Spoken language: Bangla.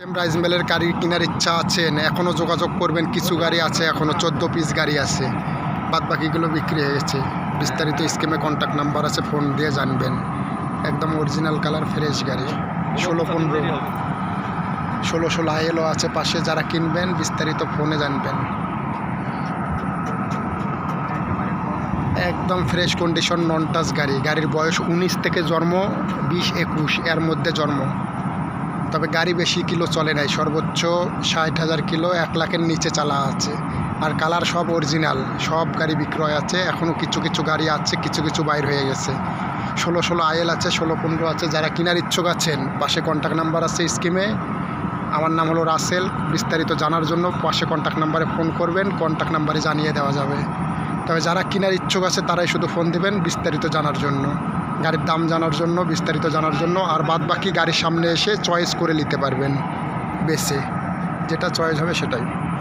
রাইস মিলের গাড়ি কেনার ইচ্ছা আছেন এখনও যোগাযোগ করবেন, কিছু গাড়ি আছে এখনও চোদ্দ পিস গাড়ি আছে। বাদ বাকিগুলো বিক্রি হয়ে গেছে বিস্তারিত স্কিমে কন্ট্যাক্ট নাম্বার আছে ফোন দিয়ে জানবেন। একদম অরিজিনাল কালার ফ্রেশ গাড়ি। ষোলো পনেরো, ষোলো ষোলো আইএলও আছে পাশে, যারা কিনবেন, বিস্তারিত ফোনে জানবেন। একদম ফ্রেশ কন্ডিশন নন টাচ গাড়ি। গাড়ির বয়স উনিশ থেকে জন্ম, বিশ একুশ, এর মধ্যে জন্ম। তবে গাড়ি বেশি কিলো চলে নাই, সর্বোচ্চ ষাট হাজার কিলো এক লাখের নিচে চালা আছে। আর কালার সব অরিজিনাল, সব গাড়ি বিক্রয় আছে এখনও কিছু কিছু গাড়ি আছে, কিছু কিছু বাইর হয়ে গেছে। ষোলো ষোলো আইএল আছে, ষোলো পনেরো আছে, যারা কেনার ইচ্ছুক আছেন, পাশে কন্ট্যাক্ট নাম্বার আছে স্কিমে। আমার নাম হলো রাসেল, বিস্তারিত জানার জন্য পাশে কন্ট্যাক্ট নাম্বারে ফোন করবেন কন্ট্যাক্ট নাম্বারে জানিয়ে দেওয়া যাবে। তবে যারা কেনার ইচ্ছুক আছে, তারাই শুধু ফোন দিবেন, বিস্তারিত জানার জন্য। গাড়ির দাম জানার জন্য, বিস্তারিত জানার জন্য, আর বাদ বাকি গাড়ির সামনে এসে চয়েস করে নিতে পারবেন। বেছে যেটা চয়েস হবে সেটাই।